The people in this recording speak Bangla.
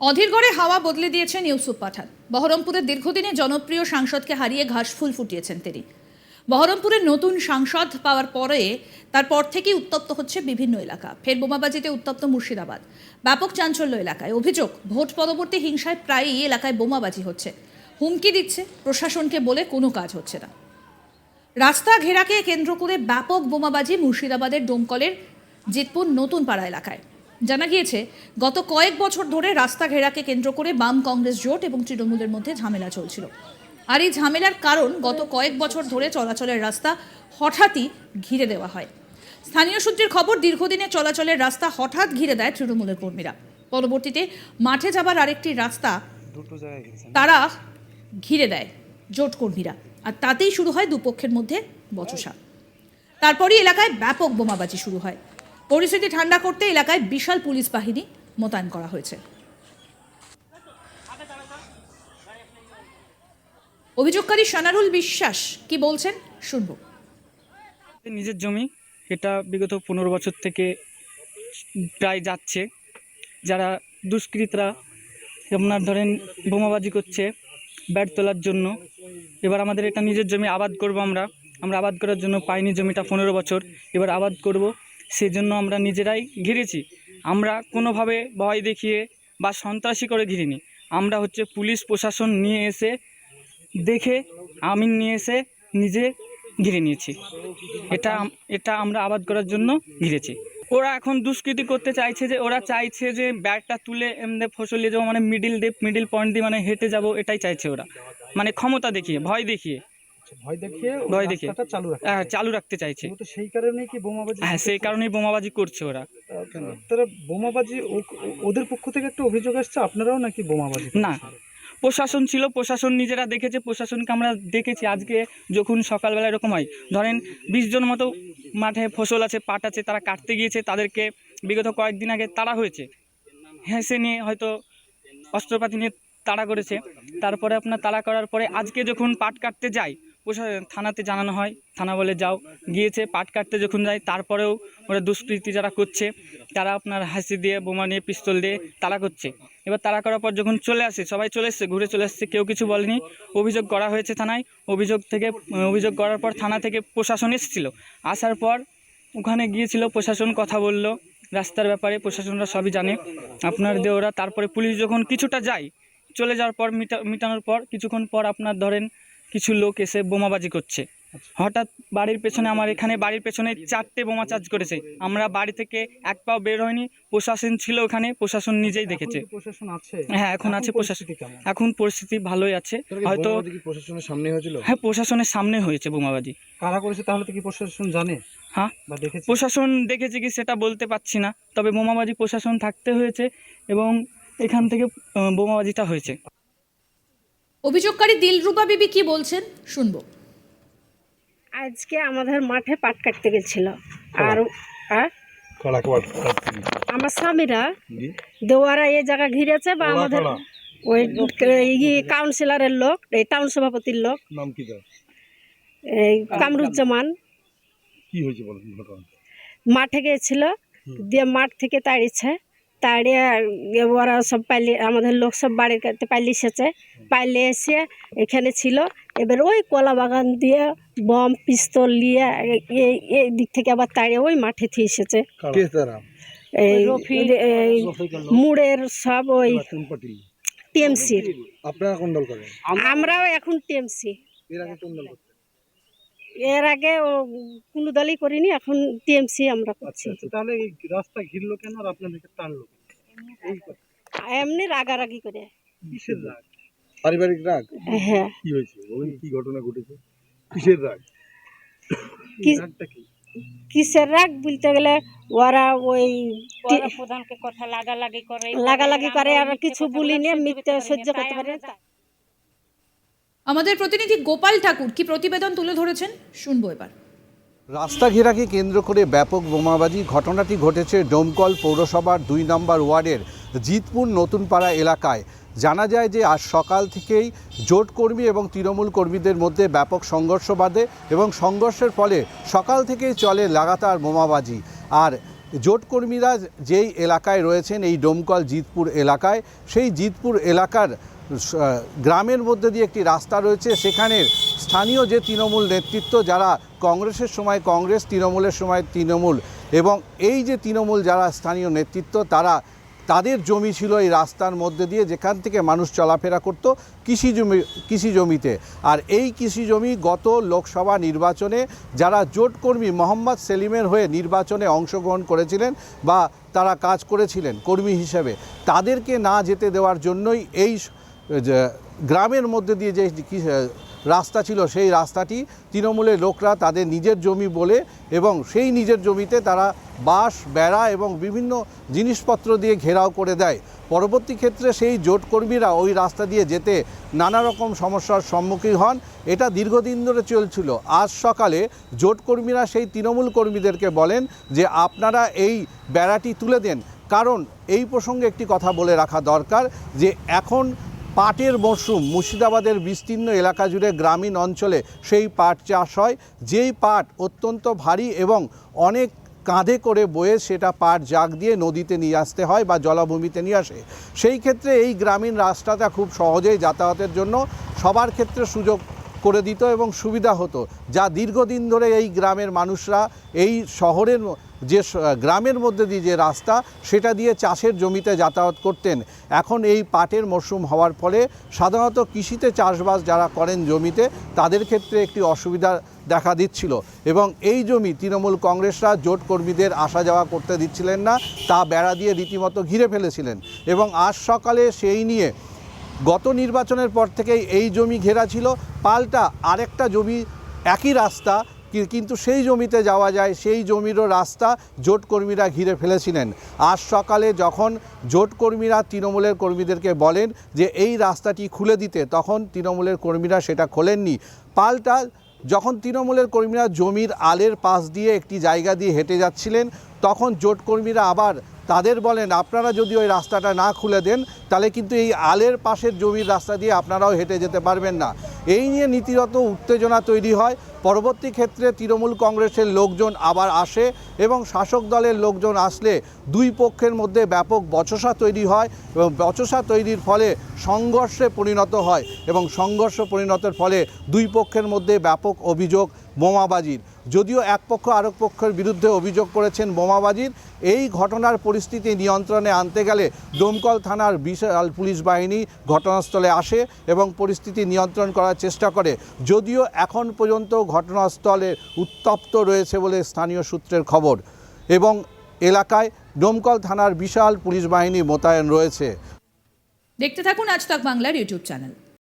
অধীরগড়ে হাওয়া বদলে দিয়েছেন ইউসুফ পাঠান বহরমপুরের দীর্ঘদিনে জনপ্রিয় সাংসদকে হারিয়ে ঘাসফুল ফুটিয়েছেন তিনি। বহরমপুরের নতুন সাংসদ পাওয়ার পরে তারপর থেকেই উত্তপ্ত হচ্ছে বিভিন্ন এলাকা। ফের বোমাবাজিতে উত্তপ্ত মুর্শিদাবাদ। ব্যাপক চাঞ্চল্য এলাকায়। অভিযোগ, ভোট পরবর্তী হিংসায় প্রায়ই এলাকায় বোমাবাজি হচ্ছে। হুমকি দিচ্ছে প্রশাসনকে বলে কোনো কাজ হচ্ছে না। রাস্তা ঘেরাকে কেন্দ্র করে ব্যাপক বোমাবাজি মুর্শিদাবাদের ডোমকলের জিতপুর নতুন পাড়া এলাকায়। জানা গিয়েছে গত কয়েক বছর ধরে রাস্তা ঘেরাকে কেন্দ্র করে বাম কংগ্রেস জোট এবং তৃণমূলের মধ্যে ঝামেলা চলছিল। আর এই ঝামেলার কারণ গত কয়েক বছর ধরে চলাচলের রাস্তা হঠাৎই ঘিরে দেওয়া হয়। স্থানীয় সূত্রের খবর দীর্ঘদিনে চলাচলের রাস্তা হঠাৎ ঘিরে দেয় তৃণমূলের কর্মীরা। পরবর্তীতে মাঠে যাবার আরেকটি রাস্তা তারা ঘিরে দেয় জোট কর্মীরা। আর তাতেই শুরু হয় দুপক্ষের মধ্যে বচসা। তারপরই এলাকায় ব্যাপক বোমাবাজি শুরু হয়। পরিস্থিতি ঠান্ডা করতে এলাকায় বিশাল পুলিশ বাহিনী মোতায়েন করা হয়েছে। অভিযোগকারী সানারুল বিশ্বাস কি বলছেন শুনব। নিজের জমি, এটা বিগত পনেরো বছর থেকে প্রায় যাচ্ছে। যারা দুষ্কৃতরা আপনার ধরেন বোমাবাজি করছে ব্যাট তোলার জন্য, এবার আমাদের এটা নিজের জমি আবাদ করব আমরা। আমরা আবাদ করার জন্য পাইনি জমিটা পনেরো বছর, এবার আবাদ করব। সেই জন্য আমরা নিজেরাই ঘিরেছি। আমরা কোনোভাবে ভয় দেখিয়ে বা সন্ত্রাসী করে ঘিরিনি। আমরা হচ্ছে পুলিশ প্রশাসন নিয়ে এসে, দেখে আমি নিয়ে এসে নিজে ঘিরে নিয়েছি। এটা এটা আমরা আবাদ করার জন্য ঘিরেছি। ওরা এখন দুষ্কৃতি করতে চাইছে যে, ওরা চাইছে যে, ব্যাগটা তুলে এমনি ফসল নিয়ে যাব মানে মিডিল দিয়ে মিডিল পয়েন্ট দিয়ে মানে হেঁটে যাব, এটাই চাইছে ওরা। মানে ক্ষমতা দেখিয়ে, ভয় দেখিয়ে। ভয় দেখিয়ে ভয় দেখিয়ে। চালু রাখে চালু রাখতে চাইছে। তো সেই কারণেই কি বোমাবাজি হ্যাঁ সেই কারণেই বোমাবাজি করছে ওরা। তারা বোমাবাজি ওদের পক্ষ থেকে একটা অভিযোগ আসছে আপনারাও নাকি বোমাবাজি না। প্রশাসন ছিল প্রশাসন নিজেরা দেখেছে প্রশাসনকে আমরা দেখেছি। আজকে যখন সকালবেলা এরকম হয় ধরেন বিশ জন মতো মাঠে ফসল আছে পাট আছে তারা কাটতে গিয়েছে তাদেরকে বিগত কয়েকদিন আগে তাড়া হয়েছে। হ্যাঁ সে নিয়ে হয়তো অস্ত্রপাতি নিয়ে তাড়া করেছে। তারপরে আপনার তাড়া করার পরে আজকে যখন পাট কাটতে যাই প্রশা থানাতে জানানো হয়। থানা বলে, যাও। গিয়েছে, পাট কাটতে যখন যায়, তারপরেও ওরা দুষ্কৃতি যারা করছে, তারা আপনার হাসি দিয়ে, বোমা নিয়ে, পিস্তল দিয়ে তারা করছে। এবার তারা করার পর যখন চলে আসে, সবাই চলে এসছে, ঘুরে চলে আসছে কেউ কিছু বলেনি। অভিযোগ করা হয়েছে থানায়। অভিযোগ থেকে, অভিযোগ করার পর থানা থেকে প্রশাসন এসেছিল। আসার পর ওখানে গিয়েছিল, প্রশাসন কথা বলল। রাস্তার ব্যাপারে প্রশাসনরা সবই জানে। আপনার দিয়ে ওরা তারপরে পুলিশ যখন কিছুটা যায়, চলে যাওয়ার পর মিটা, মিটানোর পর, কিছুক্ষণ পর আপনার ধরেন কিছু লোক এসে বোমাবাজি করছে। হঠাৎ বাড়ির পেছনে আমার এখানে বাড়ির পেছনে চারটে বোমা চার্জ করেছে। আমরা বাড়ি থেকে এক পাও বের হয়নি প্রশাসন ছিল ওখানে প্রশাসন নিজেই দেখেছে। প্রশাসন আছে? হ্যাঁ এখন আছে প্রশাসন। এখন পরিস্থিতি ভালোই আছে। হয়তো প্রশাসনের সামনে হয়েছিল? হ্যাঁ প্রশাসনের সামনে হয়েছে বোমাবাজি। কারা করেছে তাহলে তো কি প্রশাসন জানে? হ্যাঁ প্রশাসন দেখেছে কি সেটা বলতে পারছি না। তবে বোমাবাজি প্রশাসন থাকতে হয়েছে এবং এখান থেকে বোমাবাজিটা হয়েছে। অভিযোগকারী দিলরুবা বিবি কি বলছেন? শুনব। আজকে আমাদের মাঠে পাট কাটতে গেছিল। আর কলা আমার স্বামীরা দেওয়ারা এই জায়গা ঘিরেছে বা আমাদের ওই কাউন্সিলরের লোক এই টাউন সভাপতির লোক। নাম কি এই কামরুজ্জামান। কি হয়েছে বলেন মাঠে গিয়েছিল দিয়ে মাঠ থেকে তাড়িয়েছে। তাড়িয়ে ওরা সব পাইলে আমাদের লোক সব বাড়ির কাছে পাইলে এসেছে। পাইলে এসে এখানে ছিল। এবার ওই কলা বাগান দিয়ে বম পিস্তল নিয়ে এই- এই দিক থেকে আবার তাড়িয়ে ওই মাঠে থেকে এসেছে। এই এই মুড়ের সব ওই টিএমসির। আপনারা কোন দল করেন? আমরাও এখন টিএমসি। এর আগে কোন দলই করিনি এখন টিএমসি আমরা আচ্ছা করছি। আচ্ছা তাহলে এই রাস্তা ঘিরলো কেন আর আপনাদেরকে টানলো এই কথা। এমনি রাগারাগি করে। কিসের রাগ? পারিবারিক রাগ? হ্যাঁ। কি হয়েছে? বলেন কি ঘটনা ঘটেছে? কিসের রাগ? কি রাগটা কি? কিসের রাগ বলতে গেলে ওরা ওই প্রধানকে কথা লাগালাগি করে। লাগালাগি করে আর কিছু বলি নিয়ে মিথ্যে সহ্য করতে পারে। না। আমাদের প্রতিনিধি গোপাল ঠাকুর কি প্রতিবেদন তুলে ধরেছেন? শুনব এবার। রাস্তা ঘেরাকে কেন্দ্র করে ব্যাপক বোমাবাজি, ঘটনাটি ঘটেছে ডোমকল পৌরসভার দুই নম্বর ওয়ার্ডের জিতপুর নতুনপাড়া এলাকায়। জানা যায় যে আজ সকাল থেকেই জোট কর্মী এবং তৃণমূল কর্মীদের মধ্যে ব্যাপক সংঘর্ষ বাধে এবং সংঘর্ষের ফলে সকাল থেকেই চলে লাগাতার বোমাবাজি। আর জোট কর্মীরা যেই এলাকায় রয়েছেন, এই ডোমকল জিতপুর এলাকায়, সেই জিতপুর এলাকার গ্রামের মধ্যে দিয়ে একটি রাস্তা রয়েছে। সেখানের স্থানীয় যে তৃণমূল নেতৃত্ব, যারা কংগ্রেসের সময় কংগ্রেস, তৃণমূলের সময় তৃণমূল এবং এই যে তৃণমূল যারা স্থানীয় নেতৃত্ব, তারা তাদের জমি ছিল এই রাস্তার মধ্যে দিয়ে যেখান থেকে মানুষ চলাফেরা করত কৃষি জমি, কৃষি জমিতে। আর এই কৃষি জমি গত লোকসভা নির্বাচনে যারা জোট কর্মী মোহাম্মদ সেলিমের হয়ে নির্বাচনে অংশগ্রহণ করেছিলেন বা তারা কাজ করেছিলেন কর্মী হিসেবে, তাদেরকে না যেতে দেওয়ার জন্যই এই গ্রামের মধ্যে দিয়ে যে রাস্তা ছিল, সেই রাস্তাটি তৃণমূলের লোকরা তাদের নিজের জমি বলে এবং সেই নিজের জমিতে তারা বাঁশ, বেড়া এবং বিভিন্ন জিনিসপত্র দিয়ে ঘেরাও করে দেয়। পরবর্তী ক্ষেত্রে সেই জোট কর্মীরা ওই রাস্তা দিয়ে যেতে নানা রকম সমস্যার সম্মুখীন হন। এটা দীর্ঘদিন ধরে চলছিল। আজ সকালে জোট কর্মীরা সেই তৃণমূল কর্মীদেরকে বলেন যে, আপনারা এই বেড়াটি তুলে দেন। কারণ এই প্রসঙ্গে একটি কথা বলে রাখা দরকার যে, এখন পাটের মরশুম, মুর্শিদাবাদের বিস্তীর্ণ এলাকা জুড়ে গ্রামীণ অঞ্চলে সেই পাট চাষ হয়। যেই পাট অত্যন্ত ভারী এবং অনেক কাঁধে করে বয়ে সেটা পাট জাগ দিয়ে নদীতে নিয়ে আসতে হয় বা জলাভূমিতে নিয়ে আসে। সেই ক্ষেত্রে এই গ্রামীণ রাস্তাটা খুব সহজেই যাতায়াতের জন্য সবার ক্ষেত্রে সুযোগ করে দিত এবং সুবিধা হতো, যা দীর্ঘদিন ধরে এই গ্রামের মানুষরা এই শহরের যে গ্রামের মধ্যে দিয়ে যে রাস্তা, সেটা দিয়ে চাষের জমিতে যাতায়াত করতেন। এখন এই পাটের মরশুম হওয়ার ফলে সাধারণত কৃষিতে চাষবাস যারা করেন জমিতে, তাদের ক্ষেত্রে একটি অসুবিধা দেখা দিচ্ছিল। এবং এই জমি তৃণমূল কংগ্রেসরা জোট কর্মীদের আসা যাওয়া করতে দিচ্ছিলেন না, তা বেড়া দিয়ে রীতিমতো ঘিরে ফেলেছিলেন। এবং আজ সকালে সেই নিয়ে গত নির্বাচনের পর থেকেই এই জমি ঘেরা ছিল। পাল্টা আরেকটা জমি একই রাস্তা কিন্তু সেই জমিতে যাওয়া যায়, সেই জমিরও রাস্তা জোট কর্মীরা ঘিরে ফেলেছিলেন। আজ সকালে যখন জোট কর্মীরা তৃণমূলের কর্মীদেরকে বলেন যে এই রাস্তাটি খুলে দিতে, তখন তৃণমূলের কর্মীরা সেটা খোলেননি। পাল্টা যখন তৃণমূলের কর্মীরা জমির আলের পাশ দিয়ে একটি জায়গা দিয়ে হেঁটে যাচ্ছিলেন, তখন জোট কর্মীরা আবার তাদের বলেন, আপনারা যদি ওই রাস্তাটা না খুলে দেন, তাহলে কিন্তু এই আলের পাশের জমির রাস্তা দিয়ে আপনারাও হেঁটে যেতে পারবেন না। এই নিয়ে নীতিগত উত্তেজনা তৈরি হয়। পরবর্তী ক্ষেত্রে তৃণমূল কংগ্রেসের লোকজন আবার আসে এবং শাসক দলের লোকজন আসলে দুই পক্ষের মধ্যে ব্যাপক বচসা তৈরি হয় এবং বচসা তৈরির ফলে সংঘর্ষে পরিণত হয় এবং সংঘর্ষ পরিণতের ফলে দুই পক্ষের মধ্যে ব্যাপক অভিযোগ, বোমাবাজির। যদিও এক পক্ষ আরেক পক্ষের বিরুদ্ধে অভিযোগ করেছেন বোমাবাজির, এই ঘটনার পরিস্থিতি নিয়ন্ত্রণে আনতে গেলে দমকল থানার বিশাল পুলিশ বাহিনী ঘটনাস্থলে আসে এবং পরিস্থিতি নিয়ন্ত্রণ করার চেষ্টা করে। যদিও এখন পর্যন্ত ঘটনাস্থলে উত্তপ্ত রয়েছে বলে স্থানীয় সূত্রের খবর এবং এলাকায় ডোমকল থানার বিশাল পুলিশ বাহিনী মোতায়েন রয়েছে। দেখতে থাকুন আজ তাক বাংলার ইউটিউব চ্যানেল।